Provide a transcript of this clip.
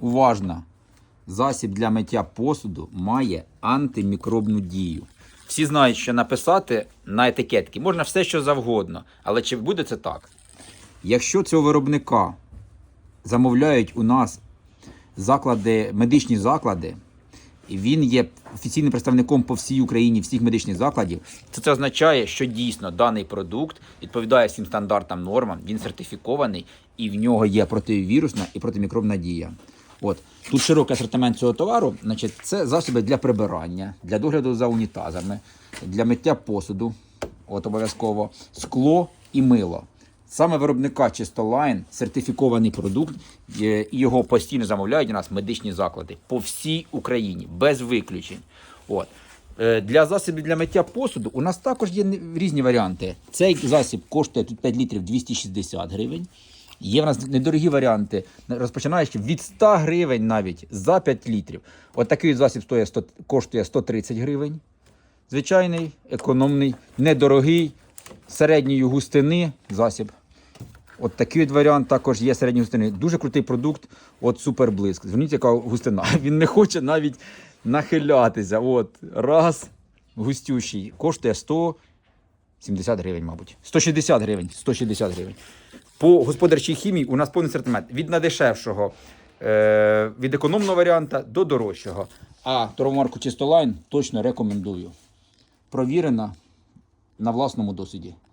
Уважно. Засіб для миття посуду має антимікробну дію. Всі знають, що написати на етикетці можна все, що завгодно. Але чи буде це так? Якщо цього виробника замовляють у нас заклади, медичні заклади, він є офіційним представником по всій Україні всіх медичних закладів, то це означає, що дійсно даний продукт відповідає всім стандартам нормам, він сертифікований і в нього є противірусна і протимікробна дія. От тут широкий асортимент цього товару. Значить, це засоби для прибирання, для догляду за унітазами, для миття посуду, от обов'язково, скло і мило. Саме виробника Чистолайн сертифікований продукт, е, і його постійно замовляють у нас медичні заклади по всій Україні, без виключень. От. Е, Для засобів для миття посуду у нас також є різні варіанти. Цей засіб коштує тут 5 літрів 260 гривень. Є в нас недорогі варіанти, розпочинаючи від 100 гривень навіть за 5 літрів. От такий засіб стоїть 100, коштує 130 гривень. Звичайний, економний, недорогий, середньої густини засіб. От такий от варіант також є середньої густини. Дуже крутий продукт, от суперблиск. Зверніть, яка густина. Він не хоче навіть нахилятися. От, раз, густющий. Коштує 170 гривень, мабуть. 160 гривень. 160 гривень. По господарчій хімії у нас повний асортимент. Від найдешевшого, е, від економного варіанта до дорожчого. А торгомарку Чистолайн точно рекомендую. Провірена на власному досвіді.